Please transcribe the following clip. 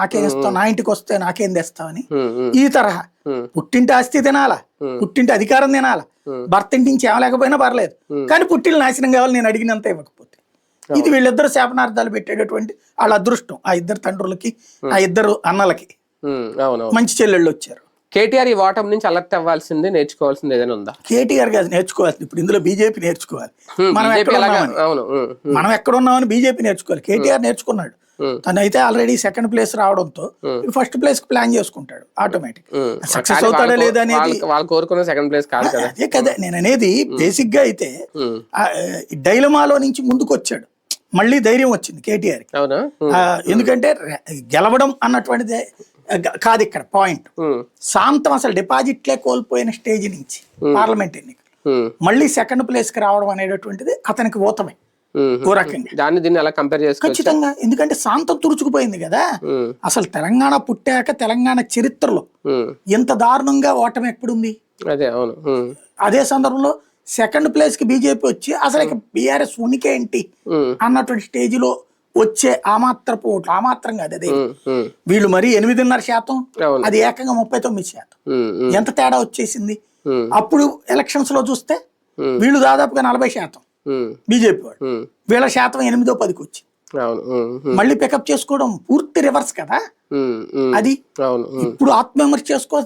నాకేం ఇస్తావు నా ఇంటికి వస్తే నాకేం తెస్తావని? ఈ తరహా. పుట్టింటి ఆస్తి తినాలా? పుట్టింటి అధికారం తినాలా? భర్త ఇంటి నుంచి ఏమలేకపోయినా పర్లేదు. కానీ పుట్టిల్లు నాశనం కావాలి నేను అడిగినంత ఇవ్వకపోతే. ఇది వీళ్ళిద్దరు శాపనార్థాలు పెట్టేటటువంటి వాళ్ళ అదృష్టం ఆ ఇద్దరు తండ్రులకి ఆ ఇద్దరు అన్నలకి. మంచి చెల్లెళ్ళు వచ్చారు. కేటీఆర్ ఈ ఓటమి నుంచి అలర్ట్ అవ్వాల్సింది నేర్చుకోవాల్సింది ఏదైనా ఉందా? కేటీఆర్ గారు నేర్చుకోవాలి. ఇప్పుడు ఇందులో బీజేపీ నేర్చుకోవాలి. మనం ఎక్కడ ఉన్నామని? మనం ఎక్కడ ఉన్నామని బీజేపీ నేర్చుకోవాలి. కేటీఆర్ నేర్చుకున్నాడు. తను అయితే ఆల్రెడీ సెకండ్ ప్లేస్ రావడంతో first place place place automatic. Success అవుతాడా లేదా అనేది వాళ్ళు- కోరుకున్న సెకండ్ ప్లేస్ కాదు కదా. అదే కదా నేను అనేది బేసిక్గా అయితే డైలమాలో నుంచి ముందుకు వచ్చాడు. మళ్ళీ ధైర్యం వచ్చింది కేటీఆర్ ఎందుకంటే గెలవడం అన్నటువంటిది కాదు ఇక్కడ పాయింట్ శాంతం అసలు డిపాజిట్లే కోల్పోయిన స్టేజ్ నుంచి పార్లమెంట్ ఎన్నికలు. మళ్ళీ సెకండ్ ప్లేస్కి రావడం అనేటటువంటిది అతనికి ఊతమే ఉమ్, ఓ రకంగా. దాన్ని దీన్ని ఎలా కంపేర్ చేసుకోవచ్చు? ఖచ్చితంగా. ఎందుకంటే శాంతం తుడుచుకుపోయింది కదా. అసలు తెలంగాణ పుట్టాక తెలంగాణ చరిత్రలో ఇంత దారుణంగా ఓటమి ఎక్కడుంది అదే అవును. అదే సందర్భంలో సెకండ్ ప్లేస్కి బీజేపీ వచ్చి అసలు ఇక బీఆర్ఎస్ ఉనికి ఏంటి? అన్నటువంటి స్టేజిలో వచ్చే ఆ మాత్రపు ఓట్లు ఆ మాత్రం కాదు అదే. వీళ్ళు మరి ఎనిమిదిన్నర శాతం అది ఏకంగా ముప్పై తొమ్మిది శాతం. ఎంత తేడా వచ్చేసింది? అప్పుడు ఎలక్షన్స్లో చూస్తే. వీళ్ళు దాదాపుగా నలభై శాతం. బీజేపీ ఉమ్, వీళ్ళ శాతం ఎనిమిదో పదికి వచ్చి మళ్ళీ పికప్ చేసుకోవడం పూర్తి రివర్స్ కదా? అది. ఇప్పుడు ఆత్మవిమర్శ చేసుకో